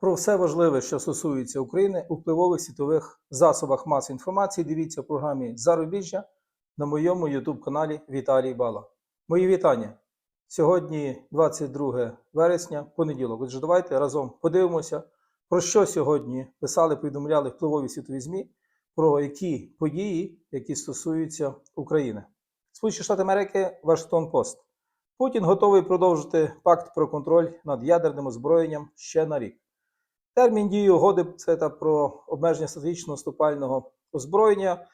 Про все важливе, що стосується України у впливових світових засобах масової інформації, дивіться в програмі Зарубіжжя на моєму YouTube каналі Віталій Бала. Мої вітання. Сьогодні 22 вересня, понеділок. Отже, давайте разом подивимося, про що сьогодні писали, повідомляли впливові світові ЗМІ, про які події, які стосуються України. Сполучені Штати Америки, Вашингтон Пост. Путін готовий продовжити пакт про контроль над ядерним озброєнням ще на рік. Термін дії угоди це та про обмеження стратегічного наступального озброєння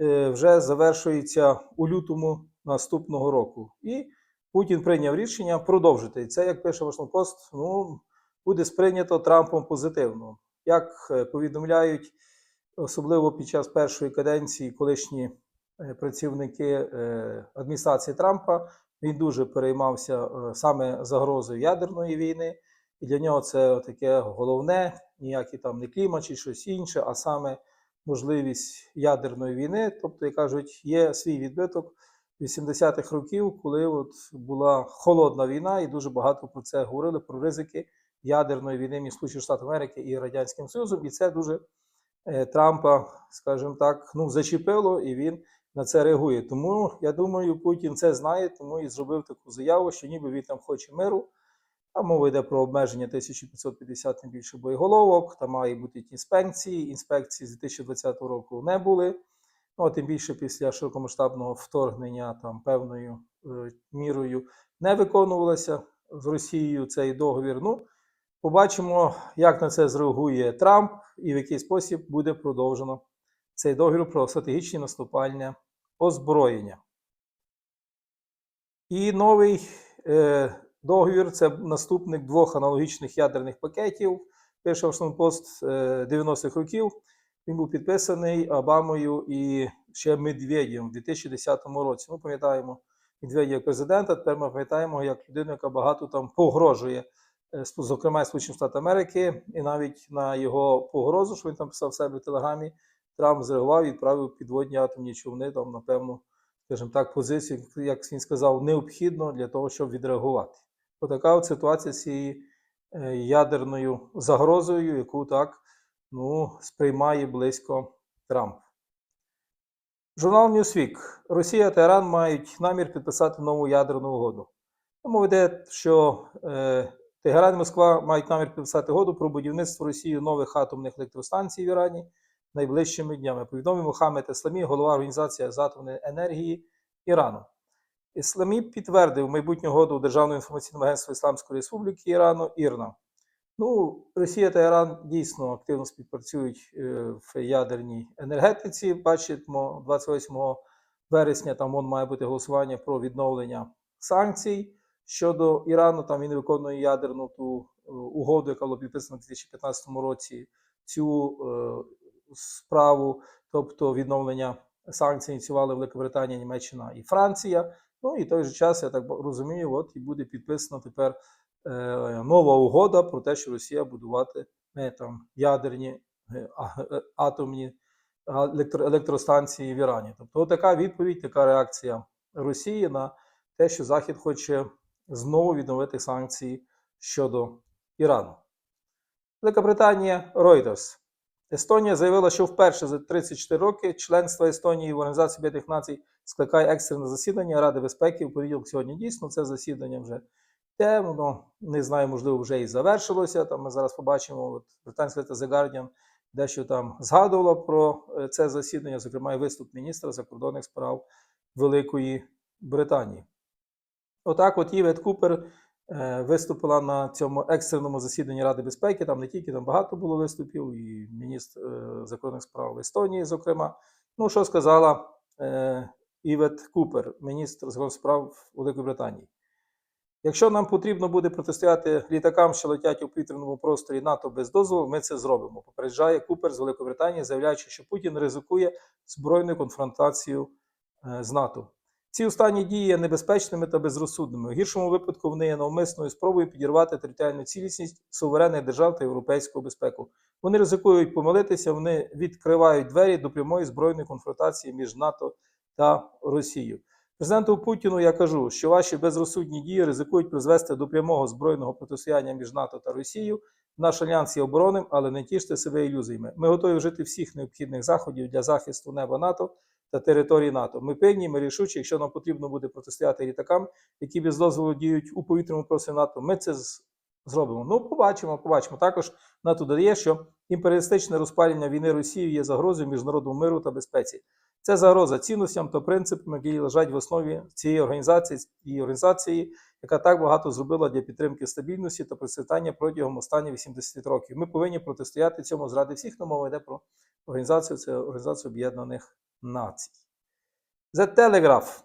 е, вже завершується у лютому наступного року. І Путін прийняв рішення продовжити. Це, як пише Вашингтон Пост, ну, буде сприйнято Трампом позитивно. Як е, повідомляють, особливо під час першої каденції колишні е, працівники адміністрації Трампа, він дуже переймався саме загрозою ядерної війни. І для нього це таке головне, ніякий там не клімат чи щось інше, а саме можливість ядерної війни. Тобто, як кажуть, є свій відбиток 80-х років, коли от була холодна війна, і дуже багато про це говорили, про ризики ядерної війни між Сполученими Штатами Америки і Радянським Союзом. І це дуже е, Трампа, скажімо так, ну, зачепило, і він на це реагує. Тому я думаю, Путін це знає, тому і зробив таку заяву, що ніби він там хоче миру. Там мова йде про обмеження 1550 не більше боєголовок, там мають бути інспекції. Інспекції з 2020 року не були. Ну, а тим більше після широкомасштабного вторгнення там певною е, мірою не виконувалося з Росією цей договір. Ну, побачимо, як на це зреагує Трамп і в який спосіб буде продовжено цей договір про стратегічне наступальне озброєння. І новий е, договір це наступник двох аналогічних ядерних пакетів. Перший Вашингтон Пост е, 90-х років. Він був підписаний Обамою і ще Медведєм в 2010 році. Ми пам'ятаємо Медведєва як президента. Тепер ми пам'ятаємо як людину, яка багато там погрожує, е, зокрема Сполучених Штатів Америки, і навіть на його погрозу, що він там писав себе в телеграмі, Трамп зреагував і відправив підводні атомні човни там, напевно, скажімо так, позицію, як він сказав, необхідно для того, щоб відреагувати. Отака от ситуація з цією е, ядерною загрозою, яку так ну, сприймає близько Трамп. Журнал Newsweek. Росія та Іран мають намір підписати нову ядерну угоду. Мова йде, що е, Тегеран і Москва мають намір підписати угоду про будівництво Росією нових атомних електростанцій в Ірані найближчими днями. Повідомив Мохаммед Ісламі, голова Організації з атомної енергії Ірану. Ісламі підтвердив майбутню угоду Державного інформаційного агентства Ісламської Республіки Ірану Ірна. Ну, Росія та Іран дійсно активно співпрацюють е, в ядерній енергетиці. Бачимо, 28 вересня там вон має бути голосування про відновлення санкцій щодо Ірану. Там він виконує ядерну ту е, угоду, яка була підписана в 2015 році. Цю е, справу, тобто відновлення санкцій, ініціювали Велика Британія, Німеччина і Франція. Ну і в той же час, я так розумію, от і буде підписано тепер е, нова угода про те, що Росія будувати не, там, ядерні е, е, атомні електро- електростанції в Ірані. Тобто, така відповідь, така реакція Росії на те, що Захід хоче знову відновити санкції щодо Ірану. Велика Британія Reuters. Естонія заявила, що вперше за 34 роки членство Естонії в Організації Об'єднаних Націй скликає екстрене засідання Ради безпеки в понеділок сьогодні. Дійсно, це засідання вже те, воно не знаю, можливо, вже і завершилося. Там ми зараз побачимо, от британська газета The Guardian дещо там згадувала про е, це засідання, зокрема, і виступ міністра закордонних справ Великої Британії. Отак, от Івет Купер виступила на цьому екстреному засіданні Ради безпеки. Там не тільки там багато було виступів, і міністр е, закордонних справ Естонії, зокрема. Ну, що сказала е, Івет Купер, міністр закордонних справ Великої Британії. Якщо нам потрібно буде протистояти літакам, що летять у повітряному просторі НАТО без дозволу, ми це зробимо. Попереджає Купер з Великої Британії, заявляючи, що Путін ризикує збройною конфронтацією е, з НАТО. Ці останні дії є небезпечними та безрозсудними. У гіршому випадку вони є навмисною спробою підірвати територіальну цілісність суверенних держав та європейську безпеку. Вони ризикують помилитися, вони відкривають двері до прямої збройної конфронтації між НАТО та Росією. Президенту Путіну я кажу, що ваші безрозсудні дії ризикують призвести до прямого збройного протистояння між НАТО та Росією. Наш альянс є оборонним, але не тіште себе ілюзіями. Ми готові вжити всіх необхідних заходів для захисту неба НАТО та території НАТО. Ми пильні, ми рішучі, якщо нам потрібно буде протистояти літакам, які без дозволу діють у повітряному просторі НАТО, ми це зробимо. Ну, побачимо, побачимо. Також НАТО додає, що імперіалістичне розпалення війни Росії є загрозою міжнародному миру та безпеці. Це загроза цінностям та принципам, які лежать в основі цієї організації, і організації, яка так багато зробила для підтримки стабільності та процвітання протягом останніх 80 років. Ми повинні протистояти цьому заради всіх, но мова йде про організацію, це Організацію Об'єднаних Націй. The Telegraph.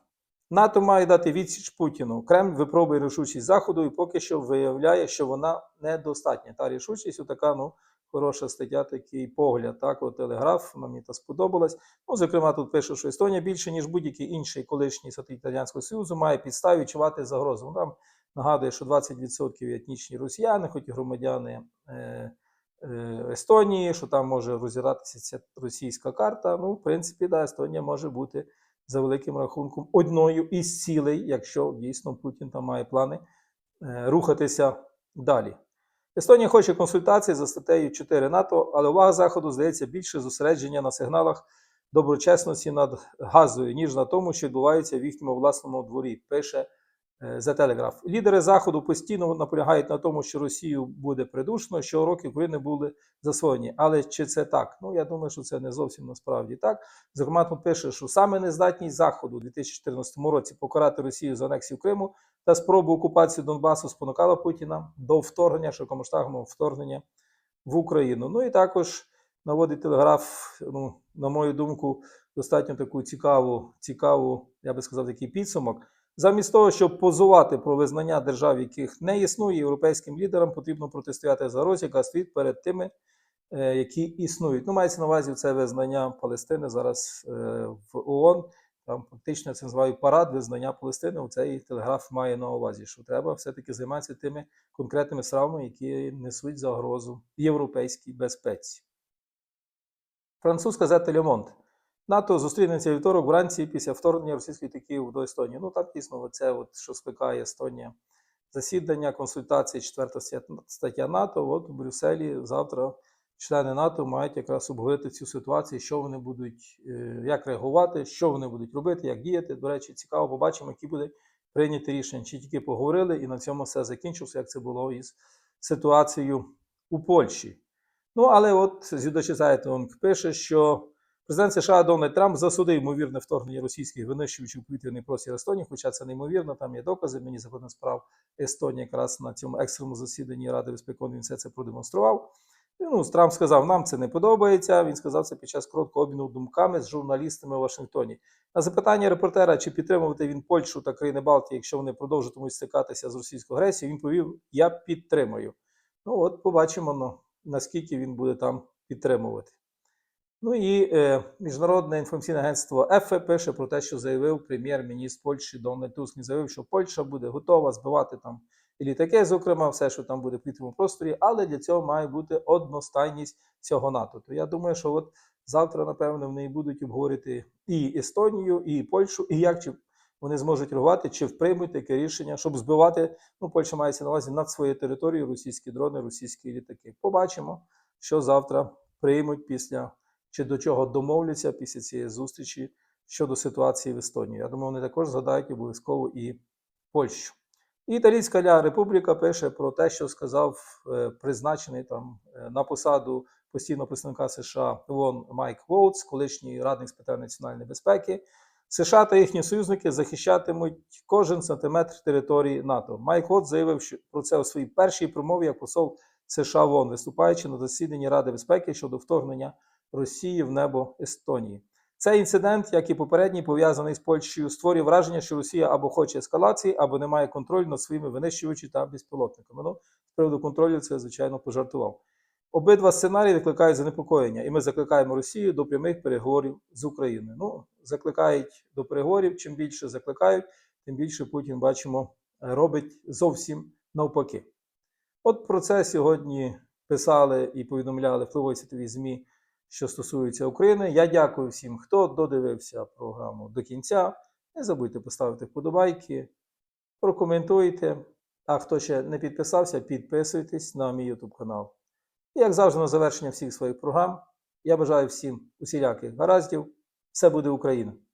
НАТО має дати відсіч Путіну. Кремль випробує рішучість Заходу і поки що виявляє, що вона недостатня. Та рішучість, така, ну, хороша стаття, такий погляд. Так, от телеграф, вона мені та сподобалась. Ну, зокрема, тут пише, що Естонія більше, ніж будь-який інший колишній сателіт Радянського Союзу, має підстави відчувати загрозу. Там нагадує, що 20% етнічні росіяни, хоч і громадяни е, Естонії, що там може розіратися ця російська карта. Ну, в принципі, да, Естонія може бути за великим рахунком одною із цілей, якщо дійсно Путін там має плани е, рухатися далі. Естонія хоче консультації за статтею 4 НАТО, але увага Заходу здається більше зосередження на сигналах доброчесності над газою, ніж на тому, що відбувається в їхньому власному дворі, пише е, The Telegraph. Лідери Заходу постійно наполягають на тому, що Росію буде придушено, що уроки України були засвоєні. Але чи це так? Ну я думаю, що це не зовсім насправді так. Зокрема, тут пише, що саме нездатність Заходу у 2014 році покарати Росію за анексію Криму та спробу окупації Донбасу спонукала Путіна до вторгнення, широкомасштабного вторгнення в Україну. Ну і також наводить телеграф, ну, на мою думку, достатньо таку цікаву, цікаву, я би сказав, такий підсумок. Замість того, щоб позувати про визнання держав, яких не існує, європейським лідерам потрібно протистояти загрозі, яка стоїть перед тими, е, які існують. Ну, мається на увазі це визнання Палестини зараз е, в ООН. Там фактично це називаю парад визнання Палестини. Цей телеграф має на увазі, що треба все-таки займатися тими конкретними справами, які несуть загрозу європейській безпеці. Французька газета Monde. НАТО зустрінеться вівторок вранці після вторгнення російських літаків до Естонії. Ну там дійсно це, от, що скликає Естонія. Засідання, консультації, четверта стаття НАТО. От у Брюсселі завтра члени НАТО мають якраз обговорити цю ситуацію, що вони будуть, е, як реагувати, що вони будуть робити, як діяти. До речі, цікаво, побачимо, які будуть прийняті рішення. Чи тільки поговорили, і на цьому все закінчилося, як це було із ситуацією у Польщі. Ну, але от Зюдачі Зайтонг пише, що президент США Дональд Трамп засудив ймовірне вторгнення російських винищувачів у повітряний простір Естонії, хоча це неймовірно, там є докази. Мені закладних справ Естонії якраз на цьому екстреному засіданні Ради безпеки він все це продемонстрував. Ну, Трамп сказав, нам це не подобається. Він сказав це під час короткого обміну думками з журналістами у Вашингтоні. На запитання репортера, чи підтримувати він Польщу та країни Балтії, якщо вони продовжуватимуть стикатися з російською агресією, він повів: Я підтримую. Ну, от побачимо, ну, наскільки він буде там підтримувати. Ну і е, Міжнародне інформаційне агентство ЕФЕ пише про те, що заявив прем'єр-міністр Польщі Дональд Туск. Він заявив, що Польща буде готова збивати там і літаки, зокрема, все, що там буде в повітряному просторі, але для цього має бути одностайність цього НАТО. То я думаю, що от завтра, напевно, вони будуть обговорити і Естонію, і Польщу, і як чи вони зможуть реагувати, чи приймуть таке рішення, щоб збивати. Ну, Польща мається на увазі над своєю територією російські дрони, російські літаки. Побачимо, що завтра приймуть після чи до чого домовляться після цієї зустрічі щодо ситуації в Естонії. Я думаю, вони також згадають обов'язково і Польщу. Італійська Ля Републіка пише про те, що сказав е, призначений там е, на посаду постійного представника США ООН Майк Воутс, колишній радник з питань національної безпеки. США та їхні союзники захищатимуть кожен сантиметр території НАТО. Майк Воутс заявив що про це у своїй першій промові як посол США в ООН, виступаючи на засіданні Ради безпеки щодо вторгнення Росії в небо Естонії. Цей інцидент, як і попередній, пов'язаний з Польщею, створює враження, що Росія або хоче ескалації, або не має контролю над своїми винищувачами та безпілотниками. Ну, з приводу контролю це, звичайно, пожартував. Обидва сценарії викликають занепокоєння, і ми закликаємо Росію до прямих переговорів з Україною. Ну, закликають до переговорів. Чим більше закликають, тим більше Путін, бачимо, робить зовсім навпаки. От про це сьогодні писали і повідомляли впливові світові ЗМІ що стосується України. Я дякую всім, хто додивився програму до кінця. Не забудьте поставити вподобайки, прокоментуйте. А хто ще не підписався, підписуйтесь на мій YouTube канал. І як завжди, на завершення всіх своїх програм, я бажаю всім усіляких гараздів. Все буде Україна!